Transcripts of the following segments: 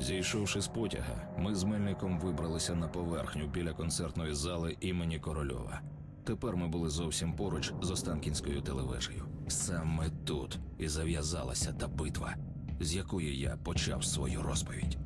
Зійшовши з потяга, ми з Мельником вибралися на поверхню біля концертної зали імені Корольова. Тепер ми були зовсім поруч з Останкінською телевежею. Саме тут і зав'язалася та битва, з якої я почав свою розповідь.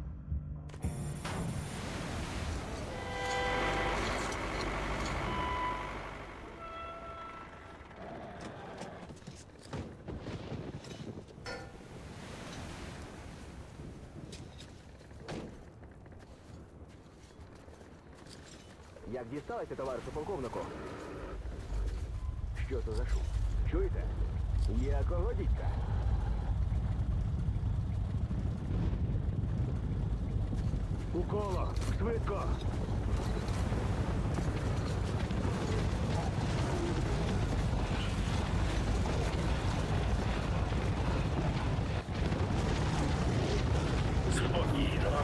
Полковнику? Що то за шум? Чуєте? Ніякого дітька? У коло! Швидко! Спокійно.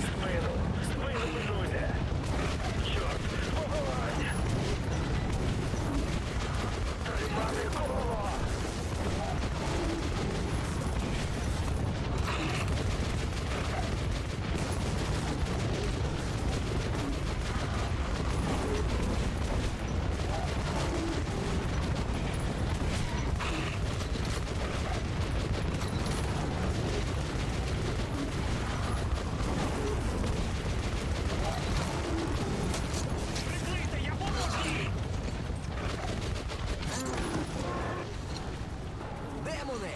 Спину, спину пильнуйте. Чорт, вогонь! Тримати коло! Прикрийте, я ворожий! Демони!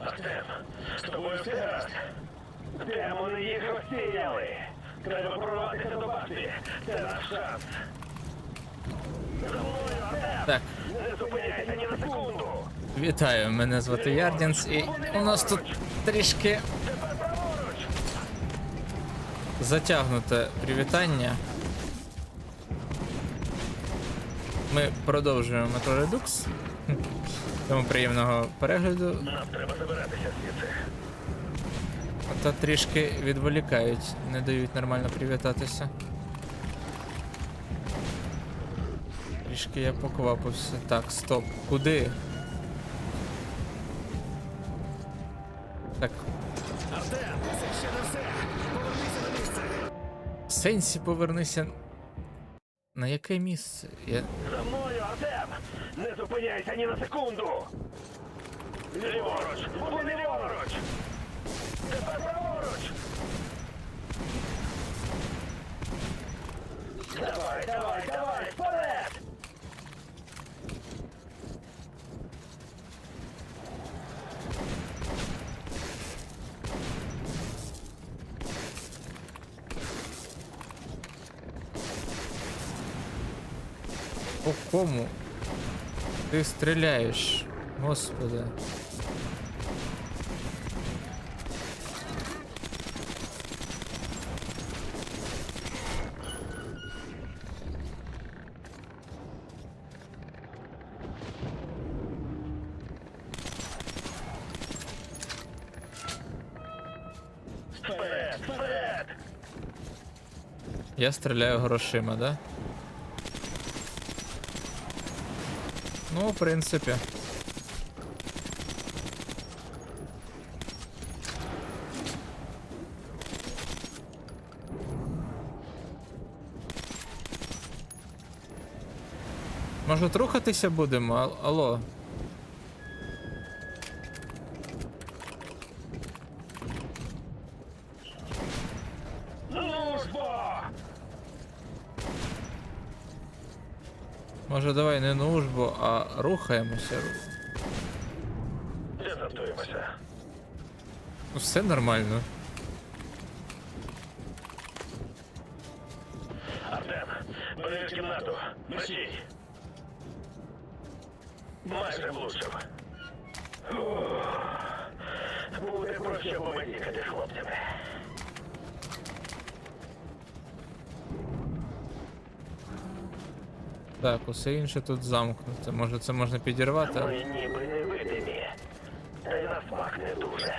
Артем, з тобою все гаразд. Демони їх розсіяли. Треба прорватися до башти. Це наш шанс. За мною, Артем! Так, Не зупиняйся ні на секунду! Вітаю, мене звати Ярдінс, і у нас тут трішки затягнуте привітання. Ми продовжуємо метро Redux. Тому приємного перегляду. Нам треба забиратися звідси. Та трішки відволікають, не дають нормально привітатися. Трішки я поквапився. Так, стоп. Куди? Так. Артем, це ще не все! Повернися на місце! Сенсі повернися. На яке місце? Я. За мною, Артем! Не зупиняйся ні на секунду! Ліворуч! Вони ліворуч! Тепер праворуч! Давай, давай, давай, вперед! По кому? Ти стріляєш. Господи. Я стріляю грошима, да? Ну, в принципі. Може, рухатися будемо? Ал- Алло. Може, давай не нужбу, а рухаємося. Дезертуємося. Ну, все нормально. Усе інше тут замкнуте. Може це можна підірвати? Ми ніби невидимі. Та й на смак не дуже.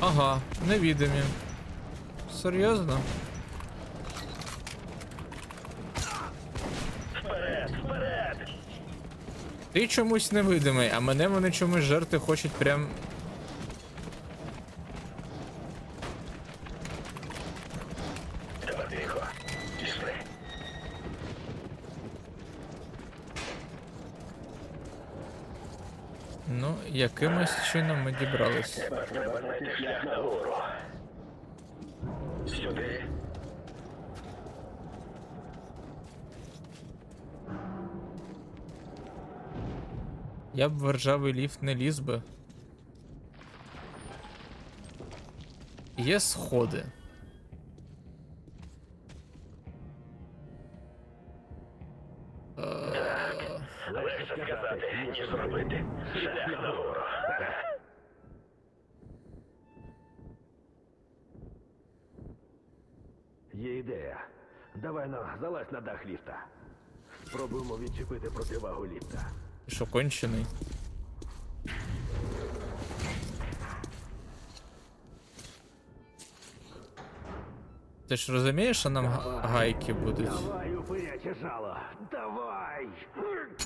Ага, невідомі. Серйозно? Вперед, вперед! Ти чомусь невидимий, а мене вони чомусь жерти хочуть прям. Тепер тихо. Пішли. Ну, якимось чином ми дібрались. Треба знайти шлях нагору. Сюди. Я б в ржавий ліфт не ліз би. Є сходи. Давай залазь на дах ліфта. Спробуємо відчепити противагу ліфта. Що, кончений? Ти ж розумієш, що нам га- гайки будуть? Давай, упиряче жало. Давай!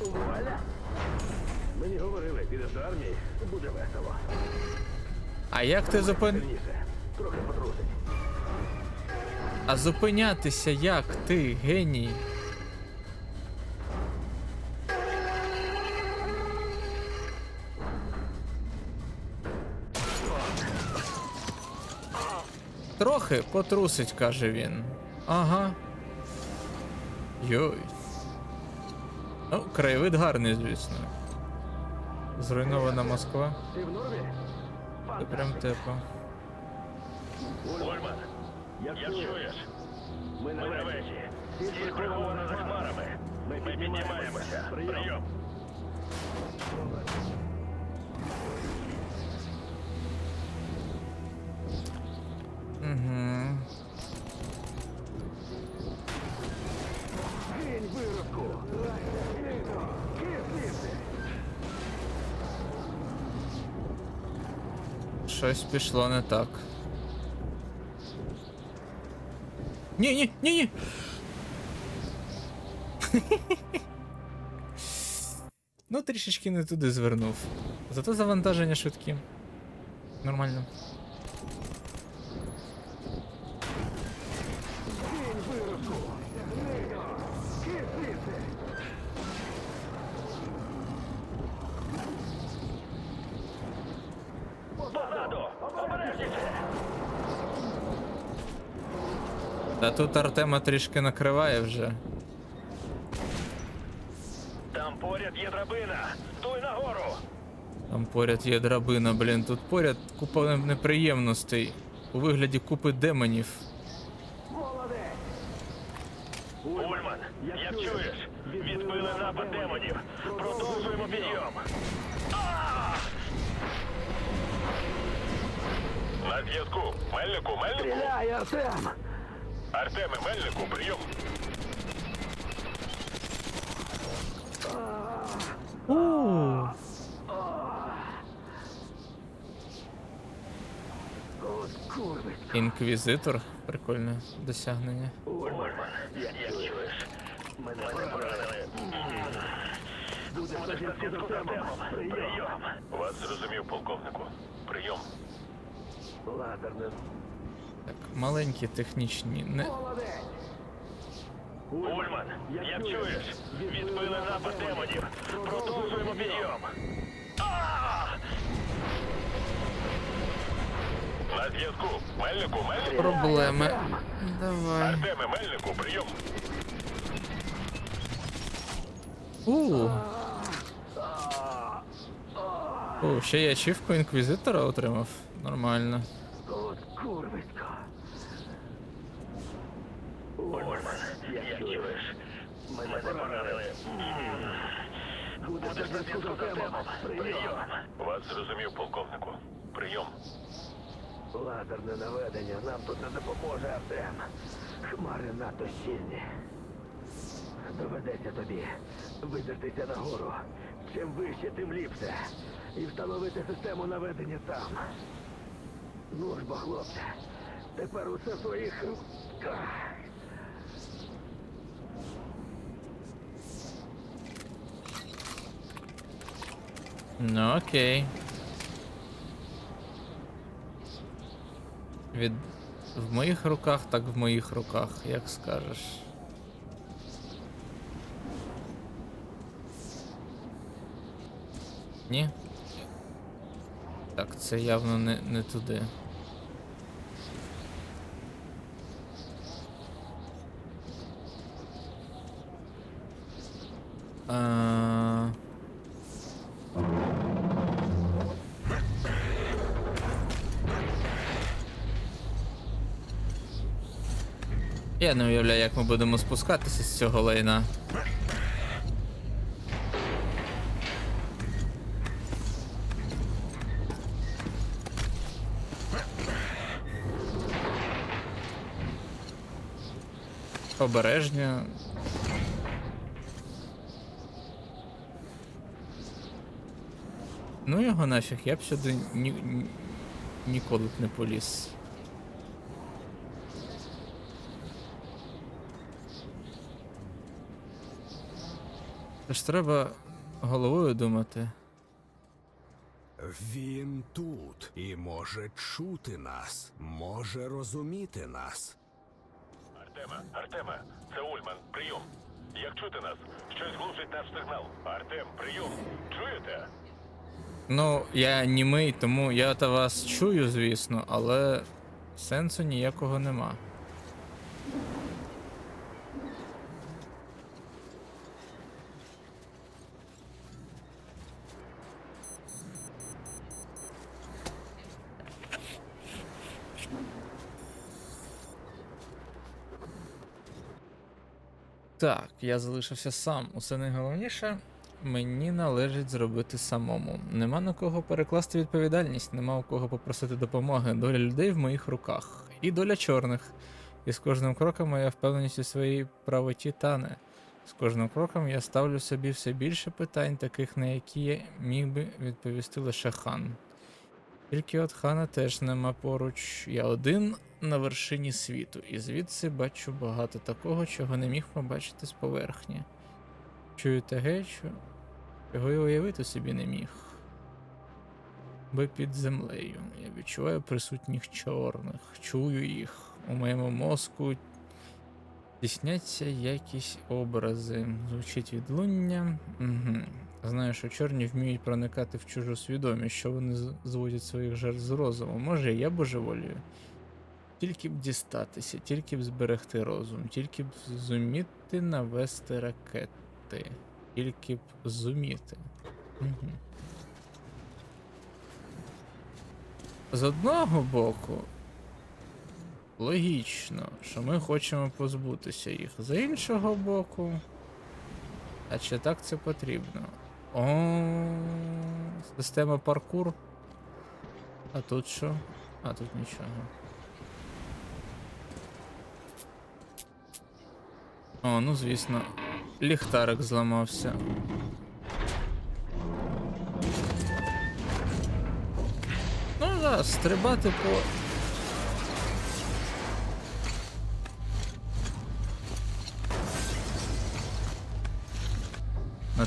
Вуаля! Мені говорили, підеш до армії, буде весело. А як ти зупин... Трохи потрусить. А зупинятися як ти, геній? Трохи потрусить, каже він. Ага. Йой. Ну, краєвид гарний, звісно. Зруйнована Москва. Це прям тепло. Як чуєш? Ми на вежі. Ціль прихована за хмарами. Ми піднімаємося. Прийом. Угу. Кинь! Щось пішло не так. Ні, ні, ну, трішечки не туди звернув. Зато завантаження швидкі. Нормально. Позаду! Та тут Артема трішки накриває вже. Там поряд є драбина. Дуй нагору! Там поряд є драбина, блін. Тут поряд купа неприємностей. У вигляді купи демонів. Молодець! Ульман, як чуєш? Відбили напад демонів. Продовжуємо підйом. На зв'язку. Мельнику, Мельнику. Стріляй, Артем! Артеме, Мельнику, прийом. Інквізитор. Прикольне досягнення. Як чуєш? Мене. Буде. Прийом. Вас зрозумів, полковнику. Прийом. Лазерне. Так, маленькі технічні. Не... Ульман, як чуєш? Відбили напад демонів. Продовжуємо підйом. На зв'язку. Мельнику, Мельнику. Проблеми. Давай. Артеме, Мельнику, прийом. У. О, ще я ачівку інквізитора отримав. Нормально. От курвисько! Ульман, Як чуєш? Мене поранили. Буде до зв'язку з Артемом. Прийом. Вас зрозумів, полковнику. Прийом. Лазерне наведення нам тут не допоможе, Артем. Хмари надто щільні. Доведеться тобі видертися нагору. Чим вище, тим ліпше. І встановити систему наведення там. Ну ж бо, хлопче, тепер усе своїх руках. Ну окей. Від... В моїх руках, так в моїх руках, як скажеш. Ні? Так, це явно не, не туди. А... Я не уявляю, як ми будемо спускатися з цього лайна. Обережня. Ну його нафіг, я б сюди ні, ні, ніколи б не поліз. Тож треба головою думати. Він тут і може чути нас, може розуміти нас. Артема, Артема, це Ульман. Прийом. Як чути нас? Щось глушить наш сигнал. Артем, прийом. Чуєте? Ну, я німий, тому я та вас чую, звісно, але сенсу ніякого нема. Так, я залишився сам. Усе найголовніше мені належить зробити самому. Нема на кого перекласти відповідальність, нема у кого попросити допомоги. Доля людей в моїх руках. І доля чорних. І з кожним кроком моя впевненість у своїй правоті тане. З кожним кроком я ставлю собі все більше питань, таких на які я міг би відповісти лише хан. Тільки от хана теж нема поруч. Я один на вершині світу, і звідси бачу багато такого, чого не міг побачити з поверхні. Чую те, що чого й уявити собі не міг. Би під землею. Я відчуваю присутніх чорних, чую їх. У моєму мозку тісняться якісь образи. Звучить відлуння. Угу. Знаю, що чорні вміють проникати в чужу свідомість, що вони зводять своїх жертв з розуму. Може, я божеволію. Тільки б дістатися, тільки б зберегти розум, тільки б зуміти навести ракети. Тільки б зуміти. Угу. З одного боку, логічно, що ми хочемо позбутися їх. З іншого боку. А чи так це потрібно? О, система паркур. А тут що? А тут нічого. О, ну звісно, ліхтарик зламався. Ну да, стрибати по.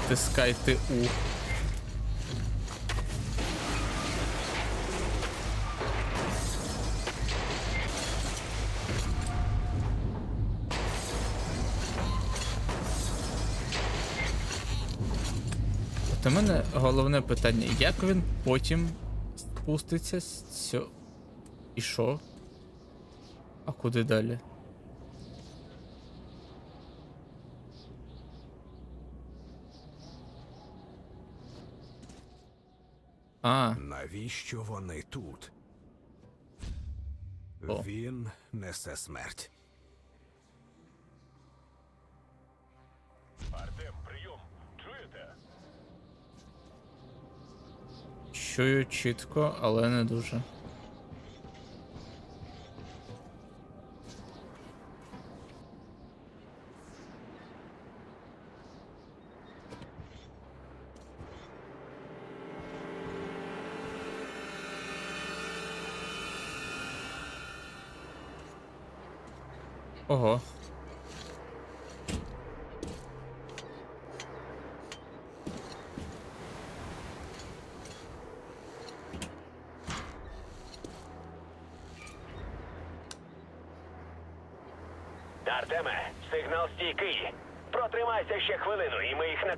Натискайте У. От у мене головне питання, як він потім спуститься з цього. І що? А куди далі? А. Навіщо вони тут? О. Він несе смерть. Артем, прийом. Чуєте? Чую чітко, але не дуже.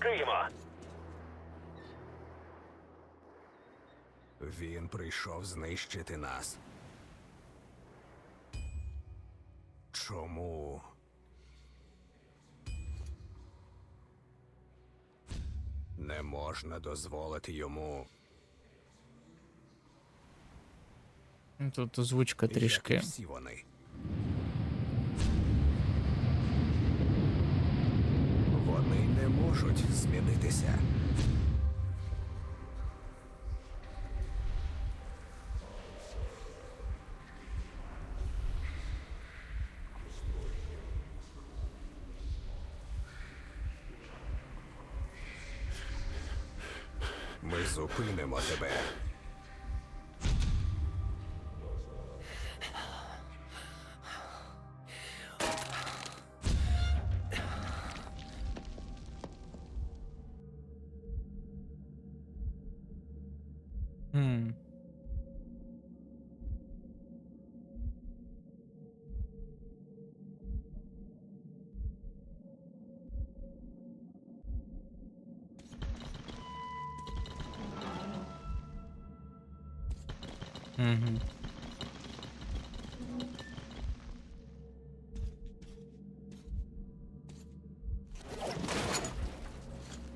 Накриємо. Він прийшов знищити нас. Чому? Не можна дозволити йому. Тут озвучка як і трішки. всі вони. Вони не можуть змінитися. Ми зупинимо тебе. Угу.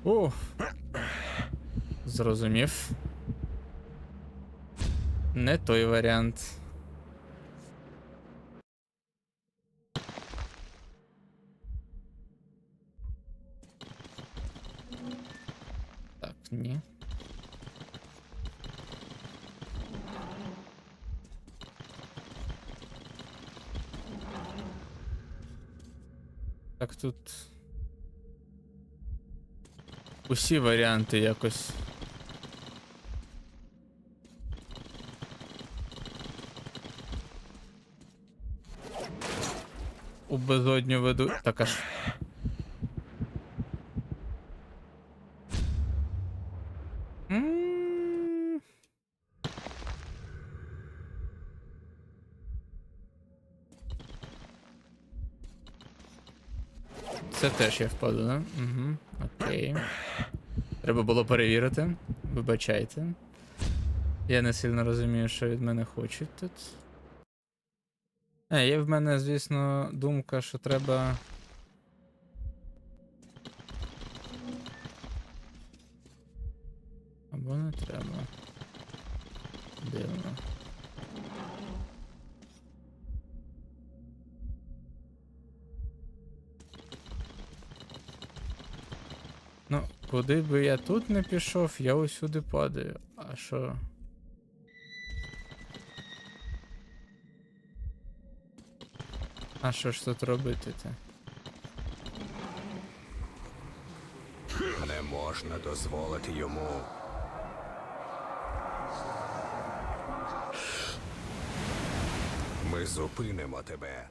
О! Зрозумів. Не той варіант. Так, ні. Так тут. Усі варіанти якось. У безодню веду. Так аж. Я впаду, да? Угу. Окей. Треба було перевірити. Вибачайте. Я не сильно розумію, що від мене хочуть тут. Е, є в мене, звісно, думка, що треба. Або не треба. Дивно. Куди би я тут не пішов, я усюди падаю. А що? А що ж тут робити-то? Не можна дозволити йому. Ми зупинимо тебе.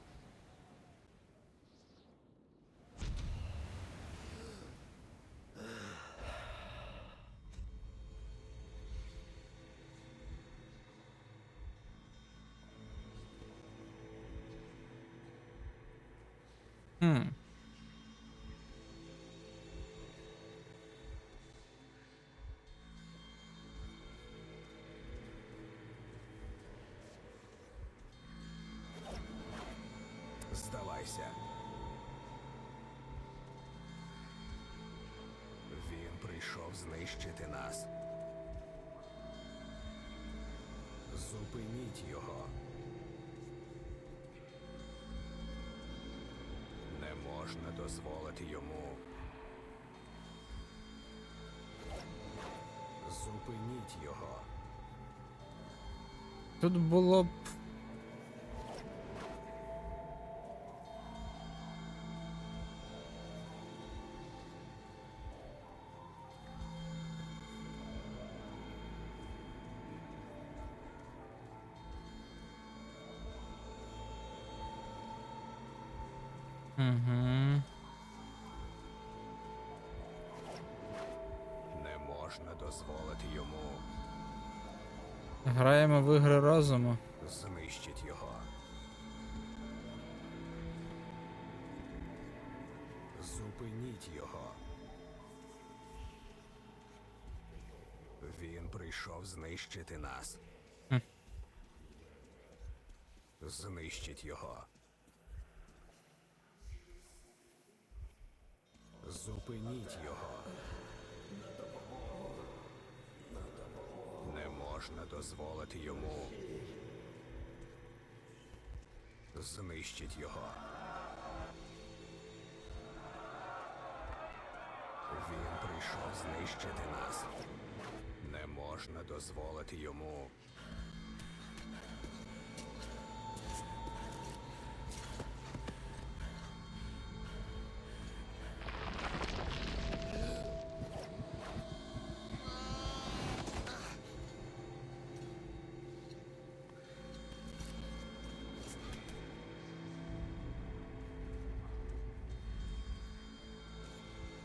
Здавайся. Він прийшов знищити нас. Зупиніть його. Не можна дозволити йому. Зупиніть його. Тут було б. Угу. Не можна дозволити йому. Граємо в ігри розуму. Знищить його. Зупиніть його. Він прийшов знищити нас. Знищить його. Зупиніть його. Не можна дозволити йому. Знищить його. Він прийшов знищити нас. Не можна дозволити йому.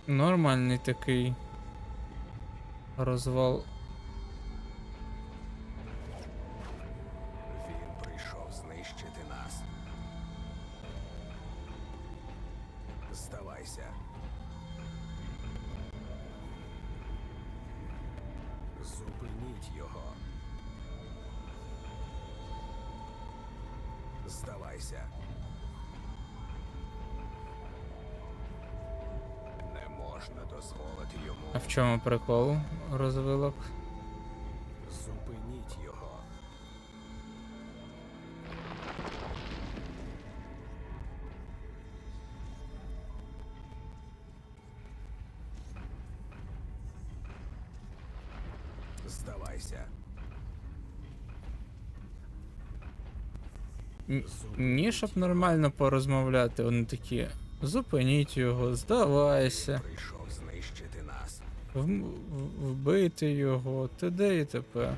Нормальний такий розвал. Чому прикол розвилок? Зупиніть його. Здавайся. Н- Ні, щоб нормально порозмовляти, вони такі. Зупиніть його, здавайся, Прийшов знищити нас. вм- в- вбити його, т.д. і т.п.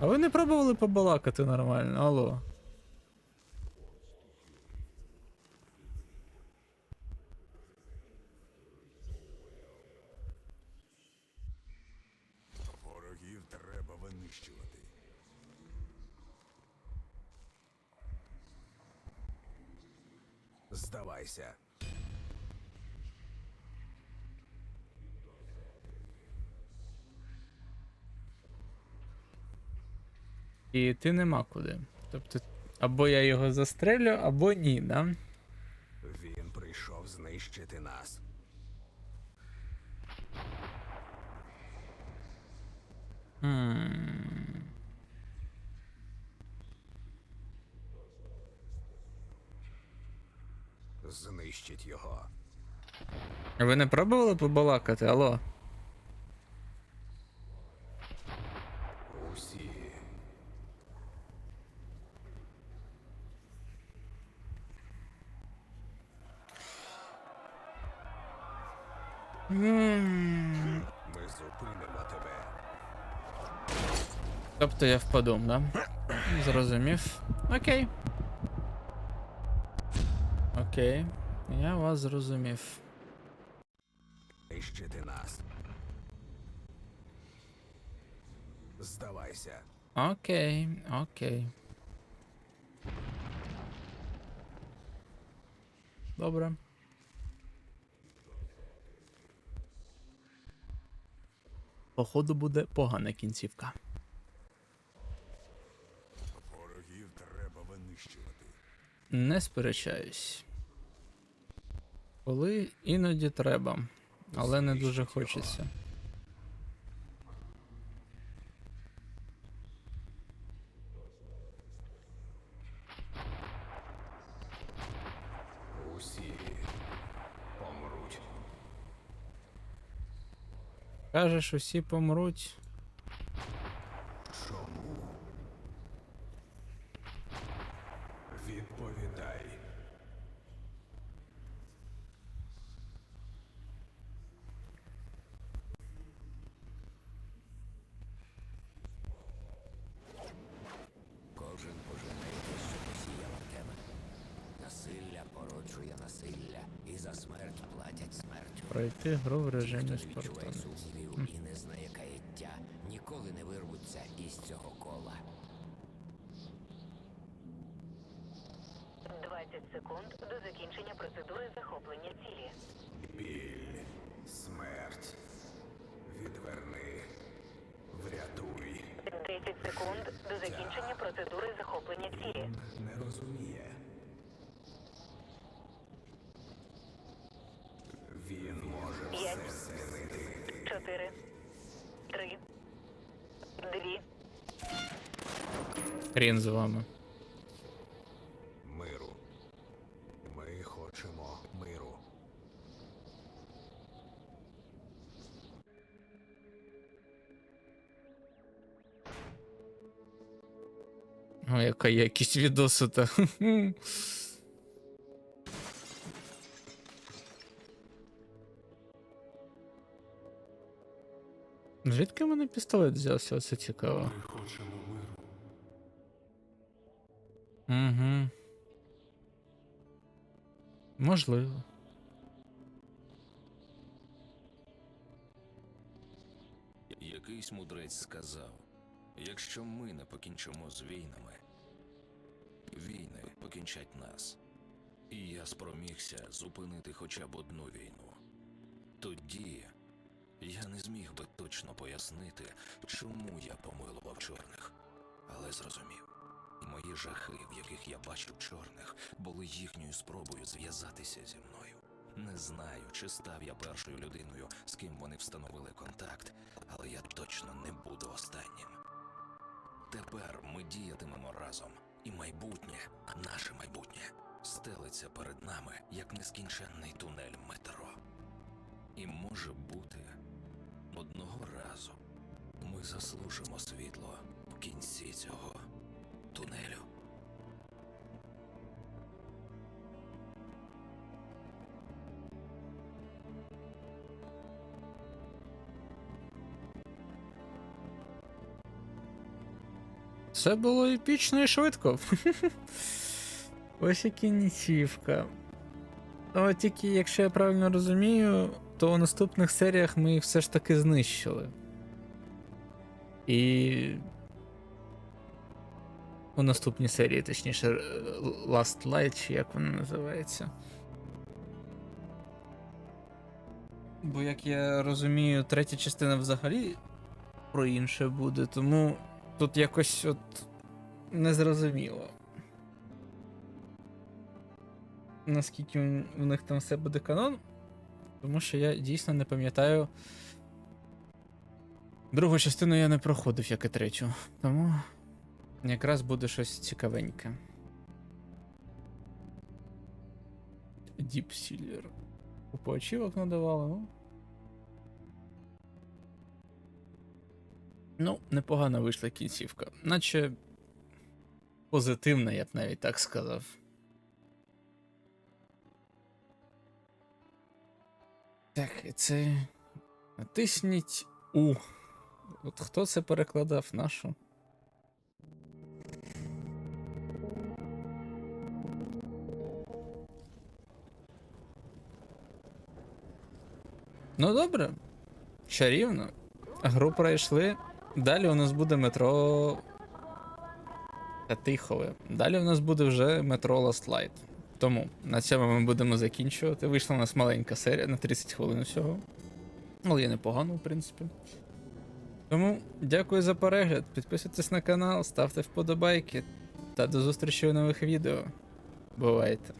А ви не пробували побалакати нормально, алло. І ти нема куди. Тобто, або я його застрелю, або ні, да? Він прийшов знищити нас. Хм. Знищить його. Ви не пробували побалакати, алло? Тобто я впаду, да? Зрозумів. Окей. Окей. Я вас зрозумів. Знищити нас. Здавайся. Окей, окей. Добре. Походу буде погана кінцівка. Не сперечаюсь. Коли іноді треба, але не дуже хочеться. Кажеш, усі помруть. відповідай. Кожен пожинає те, що посіяла тебе. Насилля породжує насилля, і за смерть платять смертю. Пройти гру в режимі Хто не відчуває сумнівів і не знає каяття, ніколи не вирвуться із цього кола. 20 секунд до закінчення процедури захоплення цілі. Біль, смерть. Відверни. Врятуй. 10 секунд до закінчення процедури захоплення цілі. Не розуміє. Він може все змінити. 4, 3, 2, Хрін з вами. О, яка якість відосу та. Звідки в мене пістолет взявся? Оце цікаво. Угу. Можливо. Якийсь мудрець сказав: якщо ми не покінчимо з війнами, війни покінчать нас. І я спромігся зупинити хоча б одну війну. Тоді я не зміг би точно пояснити, чому я помилував чорних, але зрозумів. Мої жахи, в яких я бачив чорних, були їхньою спробою зв'язатися зі мною. Не знаю, чи став я першою людиною, з ким вони встановили контакт, але я точно не буду останнім. Тепер ми діятимемо разом, і майбутнє, наше майбутнє, стелиться перед нами як нескінченний тунель метро. І може бути, одного разу ми заслужимо світло в кінці цього тунелю. Все було епічно і швидко. Ось і кінцівка. От тільки, якщо я правильно розумію, то у наступних серіях ми їх все ж таки знищили. І. У наступній серії, точніше, е, Last Light, чи як вона називається. Бо, як я розумію, третя частина взагалі про інше буде, тому тут якось от незрозуміло. Наскільки у них там все буде канон. Тому що я дійсно не пам'ятаю. Другу частину я не проходив, як і третю. Тому якраз буде щось цікавеньке. Silver. Купу очівок надавали, ну. Ну, непогана вийшла кінцівка. Наче позитивна, я б навіть так сказав. Так, і це. Натисніть У. От хто це перекладав нашу? Ну добре. Чарівно. Гру пройшли. Далі у нас буде метро. Та Тихове. Далі у нас буде вже метро Last Light. Тому на цьому ми будемо закінчувати. Вийшла у нас маленька серія на 30 хвилин всього. Але є непогано, в принципі. Тому дякую за перегляд. Підписуйтесь на канал, ставте вподобайки та до зустрічі у нових відео. Бувайте!